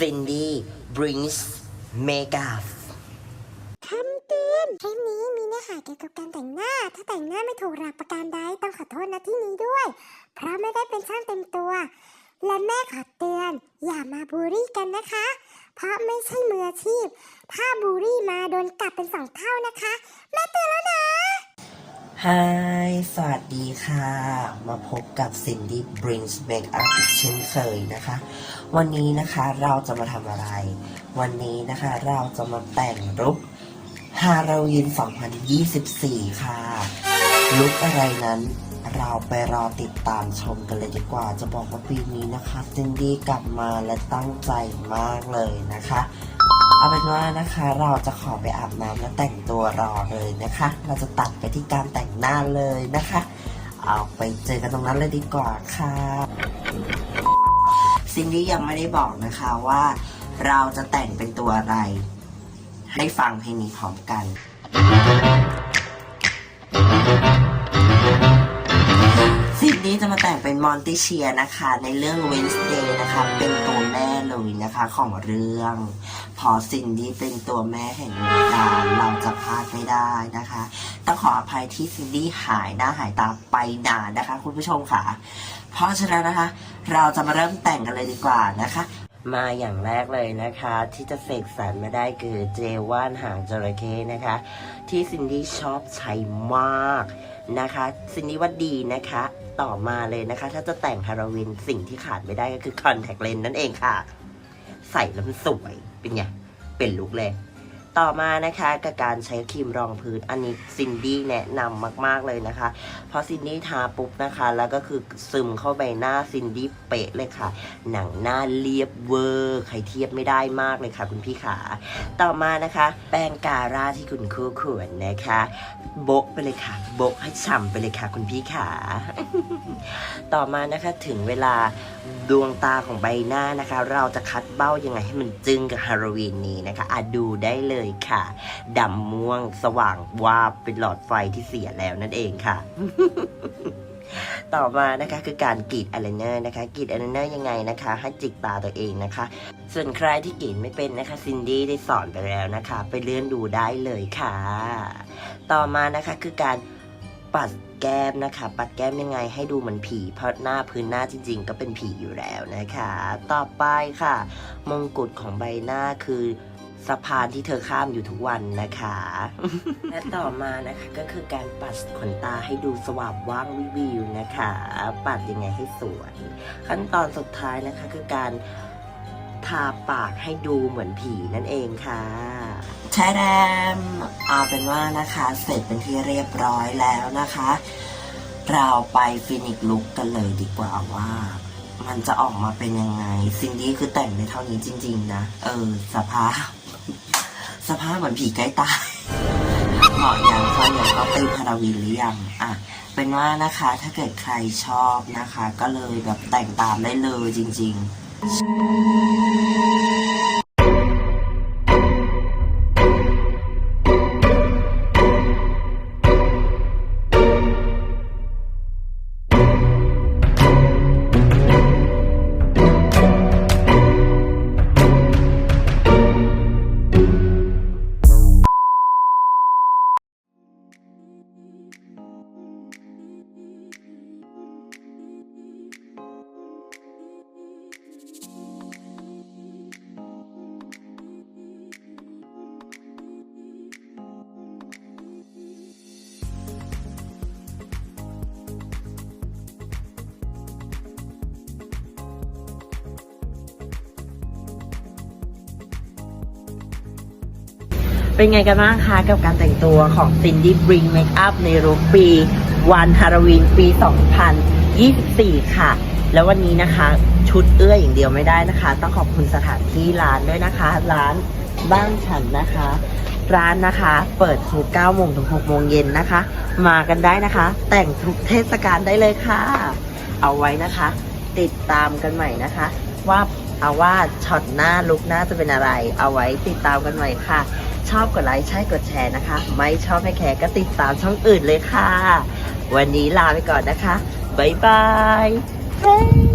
Cindy brings makeup คำเตือนคลิปนี้มีเนื้อหาเกี่ยวกับการแต่งหน้า ถ้าแต่งหน้าไม่ถูกหลักประการใดต้องขอโทษนะที่นี้ด้วย เพราะไม่ได้เป็นช่างเต็มตัว และแม่ขอเตือน อย่ามาบูลลี่กันนะคะ เพราะไม่ใช่มืออาชีพ ถ้าบูลลี่มาโดนกลับเป็นสองเท่านะคะ แม่เตือนแล้วนะ ฮายสวัสดีค่ะ มาพบกับ Cindy brings makeup อีกเช่นเคยนะคะ วันนี้นะคะเราจะมาทำอะไร วันนี้นะคะเราจะมาแต่งลุคฮาโลวีน2024 ค่ะ ลุคอะไรนั้นเราไปรอติดตามชมกันเลยดีกว่า จะบอกว่าปีนี้นะคะซินดี้กลับมาและตั้งใจมากเลยนะคะ เอาเป็นว่านะคะ เราจะขอไปอาบน้ำและแต่งตัวรอเลยนะคะ เราจะตัดไปที่การแต่งหน้าเลยนะคะ เอาไปเจอกันตรงนั้นเลยดีกว่าค่ะซินดี้ยังไม่ได้บอกนะคะว่า เราจะแต่งเป็นตัวอะไร ให้ฟังเพลงนี้พร้อมกันซิน เป็นมอนติเชียนะคะ ในเรื่อง Wednesday นะคะ เป็นตัวแม่เลยนะคะของเรื่อง พอซินดี้เป็นตัวแม่แห่งวงการเราจะพลาดไม่ได้นะคะต้องขออภัยที่ซินดี้หายหน้าหายตาไปนานนะคะ คุณผู้ชมค่ะ เพราะฉะนั้นนะคะ เราจะมาเริ่มแต่งกันเลยดีกว่านะคะมาอย่างแรกเลยนะคะ ที่จะเสกสรรมาได้คือเจว่านหางจระเข้นะคะ ที่ซินดี้ชอบใช้มากนะคะ ซินดี้ว่าดีนะคะ ต่อมาเลยนะคะ ถ้าจะแต่งฮาโลวีนสิ่งที่ขาดไม่ได้ก็คือคอนแทคเลนส์นั่นเองค่ะ ใส่แล้วมันสวยเป็นไงเป็นลุกเลย ต่อมานะคะกับการใช้ครีมรองพื้นอันนี้ซินดี้แนะนำมาก ๆ เลยนะคะพอซินดี้ทาปุ๊บนะคะ แล้วก็คือซึมเข้าไปหน้าซินดี้เป๊ะเลยค่ะ หนังหน้าเรียบเวอร์ใครเทียบไม่ได้มากเลยค่ะ คุณพี่ขาต่อมานะคะ แป้งการ่าที่คุณคู่ควรนะคะ โบะไปเลยค่ะ โบะให้ฉ่ำไปเลยค่ะ คุณพี่ขาต่อมานะคะถึงเวลา ดวงตาของใบหน้านะคะ เราจะคัดเบ้ายังไงให้มันจึ้งกับฮาโลวีนนี้นะคะอะดูได้เลยค่ะดำม่วงสว่างวาบเป็นหลอดไฟที่เสียแล้วนั่นเองค่ะ ต่อมานะคะคือการกรีดอายไลเนอร์นะคะกรีดอายไลเนอร์ยังไงนะคะ ให้จิกตาตัวเองนะคะ ส่วนใครที่กรีดไม่เป็นนะคะซินดี้ได้สอนไปแล้วนะคะ ไปเลื่อนดูได้เลยค่ะ ต่อมานะคะคือการ ปัดแก้มนะคะ ปัดแก้มยังไงให้ดูเหมือนผีเพราะหน้าพื้นหน้าจริง ๆ ก็เป็นผีอยู่แล้วนะคะ ต่อไปค่ะ มงกุฎของใบหน้าคือสะพานที่เธอข้ามอยู่ทุกวันนะคะ และต่อมานะคะก็คือการปัดขนตาให้ดูสว่างว่างวิววิวนะคะ ปัดยังไงให้สวย ขั้นตอนสุดท้ายนะคะคือการ ทาปากให้ดูเหมือนผีนั่นเองค่ะแชแดมเอาเป็นว่านะคะ เสร็จเป็นที่เรียบร้อยแล้วนะคะ เราไปฟินิกลุกกันเลยดีกว่าว่า มันจะออกมาเป็นยังไงซินดี้คือแต่งในเท่านี้จริง ๆ นะ เออ สภาพ สภาพเหมือนผีใกล้ตายเหมาะอย่างเขาอย่างเขาเป็นฮาราวีนหรือยังอะเป็นว่านะคะถ้าเกิดใครชอบนะคะ ก็เลยแบบแต่งตามได้เลยจริง ๆ Música เป็นไงกันบ้างคะกับการแต่งตัวของ Cindy Bring Makeup ในรูปปีวันฮาโลวีนปี 2024 ค่ะ แล้ววันนี้นะคะ ชุดเอื้ออย่างเดียวไม่ได้นะคะ ต้องขอบคุณสถานที่ร้านด้วยนะคะ ร้านบ้านฉันนะคะ ร้านนะคะ เปิดทุก9โมงถึง6โมงเย็นนะคะ มากันได้นะคะ แต่งทุกเทศกาลได้เลยค่ะ เอาไว้นะคะ ติดตามกันใหม่นะคะ ว่าเอาว่าช็อตหน้าลุกหน้าจะเป็นอะไร เอาไว้ติดตามกันใหม่ค่ะ ชอบกดไลค์ใช่กดแชร์นะคะ ไม่ชอบไม่แคร์ก็ติดตามช่องอื่นเลยค่ะ วันนี้ลาไปก่อนนะคะ บ๊ายบาย